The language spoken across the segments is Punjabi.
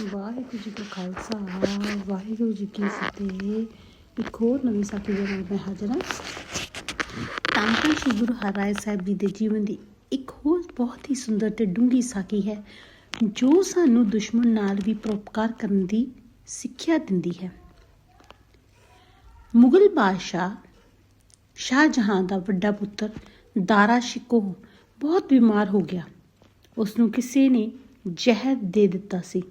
ਵਾਹਿਗੁਰੂ ਜੀ ਕਾ ਖਾਲਸਾ, ਵਾਹਿਗੁਰੂ ਜੀ ਕੀ ਫਤਿਹ। ਇੱਕ ਹੋਰ ਨਵੀਂ ਸਾਖੀ ਦੇ ਨਾਲ ਮੈਂ ਹਾਜ਼ਰ ਹਾਂ। ਤਾਂ ਸ਼੍ਰੀ ਗੁਰੂ ਹਰਿਰਾਏ ਸਾਹਿਬ ਜੀ ਦੇ ਜੀਵਨ ਦੀ ਇੱਕ ਹੋਰ ਬਹੁਤ ਹੀ ਸੁੰਦਰ ਤੇ ਡੂੰਘੀ ਸਾਖੀ ਹੈ, ਜੋ ਸਾਨੂੰ ਦੁਸ਼ਮਣ ਨਾਲ ਵੀ ਪਰਉਪਕਾਰ ਕਰਨ ਦੀ ਸਿੱਖਿਆ ਦਿੰਦੀ ਹੈ। ਮੁਗਲ ਬਾਦਸ਼ਾਹ ਸ਼ਾਹਜਹਾਂ ਦਾ ਵੱਡਾ ਪੁੱਤਰ ਦਾਰਾ ਸ਼ਿਕੋ ਬਹੁਤ ਬਿਮਾਰ ਹੋ ਗਿਆ। ਉਸ ਨੂੰ ਕਿਸੇ ਨੇ ਜ਼ਹਿਰ ਦੇ ਦਿੱਤਾ ਸੀ।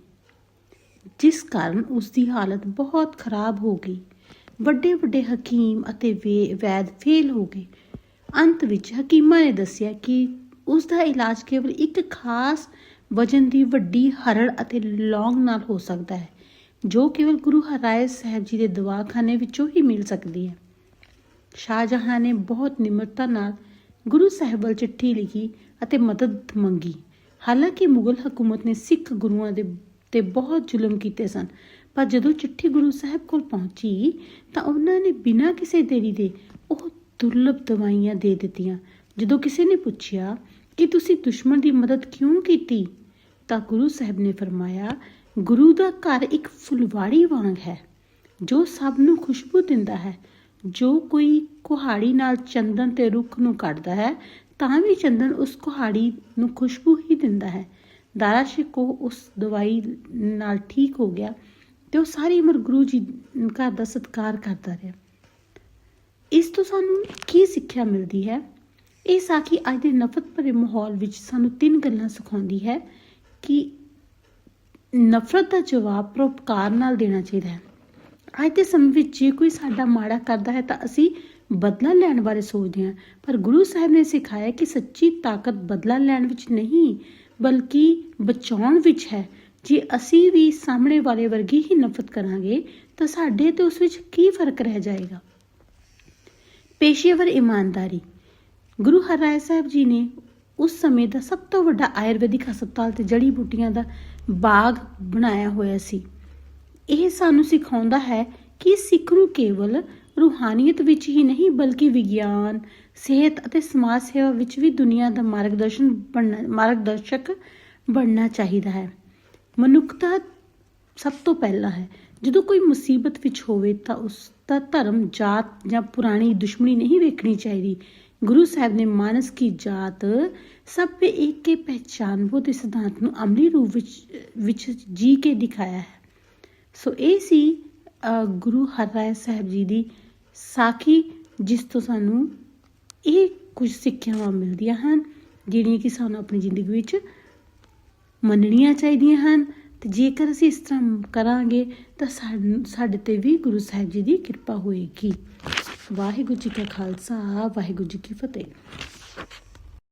ਜਿਸ ਕਾਰਨ ਉਸ ਦੀ ਹਾਲਤ ਬਹੁਤ ਖਰਾਬ ਹੋ ਗਈ। ਵੱਡੇ ਵੱਡੇ ਹਕੀਮ ਅਤੇ ਵੈਦ ਫੇਲ ਹੋ ਗਏ। ਅੰਤ ਵਿੱਚ ਹਕੀਮਾਂ ਨੇ ਦੱਸਿਆ ਕਿ ਉਸ ਦਾ ਇਲਾਜ ਕੇਵਲ ਇੱਕ ਖਾਸ ਵਜਨ ਦੀ ਵੱਡੀ ਹਰੜ ਅਤੇ ਲੌਂਗ ਨਾਲ ਹੋ ਸਕਦਾ ਹੈ, ਜੋ ਕੇਵਲ ਗੁਰੂ ਹਰਿਰਾਏ ਸਾਹਿਬ ਜੀ ਦੇ ਦਵਾਖਾਨੇ ਵਿੱਚੋਂ ਹੀ ਮਿਲ ਸਕਦੀ ਹੈ। ਸ਼ਾਹਜਹਾਂ ਨੇ ਬਹੁਤ ਨਿਮਰਤਾ ਨਾਲ ਗੁਰੂ ਸਾਹਿਬ ਵੱਲ ਚਿੱਠੀ ਲਿਖੀ ਅਤੇ ਮਦਦ ਮੰਗੀ। ਹਾਲਾਂਕਿ ਮੁਗਲ ਹਕੂਮਤ ਨੇ ਸਿੱਖ ਗੁਰੂਆਂ ਦੇ ਤੇ ਬਹੁਤ ਜ਼ੁਲਮ ਕੀਤੇ ਸਨ। ਪਰ ਜਦੋਂ ਚਿੱਠੀ ਗੁਰੂ ਸਾਹਿਬ ਕੋਲ ਪਹੁੰਚੀ, ਤਾਂ ਉਹਨਾਂ ਨੇ ਬਿਨਾਂ ਕਿਸੇ ਦੇਰੀ ਦੇ ਉਹ ਦੁਰਲਭ ਦਵਾਈਆਂ ਦੇ ਦਿੱਤੀਆਂ। ਜਦੋਂ ਕਿਸੇ ਨੇ ਪੁੱਛਿਆ ਕਿ ਤੁਸੀਂ ਦੁਸ਼ਮਣ ਦੀ ਮਦਦ ਕਿਉਂ ਕੀਤੀ, ਤਾਂ ਗੁਰੂ ਸਾਹਿਬ ਨੇ ਫਰਮਾਇਆ, ਗੁਰੂ ਦਾ ਘਰ ਇੱਕ ਫੁਲਵਾੜੀ ਵਾਂਗ ਹੈ, ਜੋ ਸਭ ਨੂੰ ਖੁਸ਼ਬੂ ਦਿੰਦਾ ਹੈ। ਜੋ ਕੋਈ ਕੁਹਾੜੀ ਨਾਲ ਚੰਦਨ ਤੇ ਰੁੱਖ ਨੂੰ ਕੱਟਦਾ ਹੈ, ਤਾਂ ਵੀ ਚੰਦਨ ਉਸ ਕੁਹਾੜੀ ਨੂੰ ਖੁਸ਼ਬੂ ਹੀ ਦਿੰਦਾ ਹੈ। ਦਾਰਾ ਸ਼ਿਕੋ ਉਸ ਦਵਾਈ ਨਾਲ ਠੀਕ ਹੋ ਗਿਆ ਤੇ ਉਹ ਸਾਰੀ ਉਮਰ ਗੁਰੂ ਜੀ ਘਰ ਦਾ ਸਤਿਕਾਰ ਕਰਦਾ ਰਿਹਾ। ਇਸ ਤੋਂ ਸਾਨੂੰ ਕੀ ਸਿੱਖਿਆ ਮਿਲਦੀ ਹੈ? ਇਹ ਸਾਖੀ ਅੱਜ ਦੇ ਨਫ਼ਰਤ ਭਰੇ ਮਾਹੌਲ ਵਿੱਚ ਸਾਨੂੰ ਤਿੰਨ ਗੱਲਾਂ ਸਿਖਾਉਂਦੀ ਹੈ ਕਿ ਨਫ਼ਰਤ ਦਾ ਜਵਾਬ ਪਰਉਪਕਾਰ ਨਾਲ ਦੇਣਾ ਚਾਹੀਦਾ ਹੈ। ਅੱਜ ਦੇ ਸਮੇਂ ਵਿੱਚ ਜੇ ਕੋਈ ਸਾਡਾ ਮਾੜਾ ਕਰਦਾ ਹੈ ਤਾਂ ਅਸੀਂ ਬਦਲਾ ਲੈਣ ਬਾਰੇ ਸੋਚਦੇ ਹਾਂ। ਪਰ ਗੁਰੂ ਸਾਹਿਬ ਨੇ ਸਿਖਾਇਆ ਕਿ ਸੱਚੀ ਤਾਕਤ ਬਦਲਾ ਲੈਣ ਵਿੱਚ ਨਹੀਂ ਬਲਕਿ ਬਚਾਉਣ ਵਿੱਚ ਹੈ। ਜੇ ਅਸੀਂ ਵੀ ਸਾਹਮਣੇ ਵਾਲੇ ਵਰਗੀ ਹੀ ਨਫ਼ਰਤ ਕਰਾਂਗੇ, ਤਾਂ ਸਾਡੇ ਤੇ ਉਸ ਵਿੱਚ ਕੀ ਫ਼ਰਕ ਰਹਿ ਜਾਏਗਾ? ਪੇਸ਼ੇਵਰ ਇਮਾਨਦਾਰੀ। ਗੁਰੂ ਹਰਿਰਾਏ ਸਾਹਿਬ ਜੀ ਨੇ ਉਸ ਸਮੇਂ ਦਾ ਸਭ ਤੋਂ ਵੱਡਾ ਆਯੁਰਵੈਦਿਕ ਹਸਪਤਾਲ ਤੇ ਜੜੀ ਬੂਟੀਆਂ ਦਾ ਬਾਗ ਬਣਾਇਆ ਹੋਇਆ ਸੀ। ਇਹ ਸਾਨੂੰ ਸਿਖਾਉਂਦਾ ਹੈ ਕਿ ਸਿੱਖ ਨੂੰ ਕੇਵਲ ਰੂਹਾਨੀਅਤ ਵਿੱਚ ਹੀ ਨਹੀਂ ਬਲਕਿ ਵਿਗਿਆਨ ਸਿਹਤ ਅਤੇ ਸਮਾਜ ਸੇਵਾ ਵਿੱਚ ਵੀ ਦੁਨੀਆ ਦਾ ਮਾਰਗਦਰਸ਼ਨ ਬਣਨਾ ਮਾਰਗਦਰਸ਼ਕ ਬਣਨਾ ਚਾਹੀਦਾ ਹੈ। ਮਨੁੱਖਤਾ ਸਭ ਤੋਂ ਪਹਿਲਾਂ ਹੈ। ਜਦੋਂ ਕੋਈ ਮੁਸੀਬਤ ਵਿੱਚ ਹੋਵੇ ਤਾਂ ਉਸ ਦਾ ਧਰਮ ਜਾਤ ਜਾਂ ਪੁਰਾਣੀ ਦੁਸ਼ਮਣੀ ਨਹੀਂ ਵੇਖਣੀ ਚਾਹੀਦੀ। ਗੁਰੂ ਸਾਹਿਬ ਨੇ ਮਾਨਸ ਕੀ ਜਾਤ ਸਭ ਪੇ ਇੱਕ ਕੇ ਪਹਿਚਾਨਵੋ ਦੇ ਸਿਧਾਂਤ ਨੂੰ ਅਮਲੀ ਰੂਪ ਵਿੱਚ ਵਿੱਚ ਜੀ ਕੇ ਦਿਖਾਇਆ ਹੈ। ਸੋ ਇਹ ਸੀ ਅ, ਗੁਰੂ ਹਰਿਰਾਏ ਸਾਹਿਬ ਜੀ ਦੀ ਸਾਖੀ ਜਿਸ ਤੋਂ ਸਾਨੂੰ ਇਹ ਕੁਝ ਸਿੱਖਿਆਵਾਂ ਮਿਲਦੀਆਂ ਹਨ, ਜਿਹੜੀਆਂ ਕਿ ਸਾਨੂੰ ਆਪਣੀ ਜ਼ਿੰਦਗੀ ਵਿੱਚ ਮੰਨਣੀਆਂ ਚਾਹੀਦੀਆਂ ਹਨ। ਤੇ ਜੇਕਰ ਅਸੀਂ ਇਸ ਤਰ੍ਹਾਂ ਕਰਾਂਗੇ, ਤਾਂ ਸਾਡੇ ਤੇ ਵੀ ਗੁਰੂ ਸਾਹਿਬ ਜੀ ਦੀ ਕਿਰਪਾ ਹੋਏਗੀ। ਵਾਹਿਗੁਰੂ ਜੀ ਕਾ ਖਾਲਸਾ, ਵਾਹਿਗੁਰੂ ਜੀ ਕੀ ਫਤਿਹ।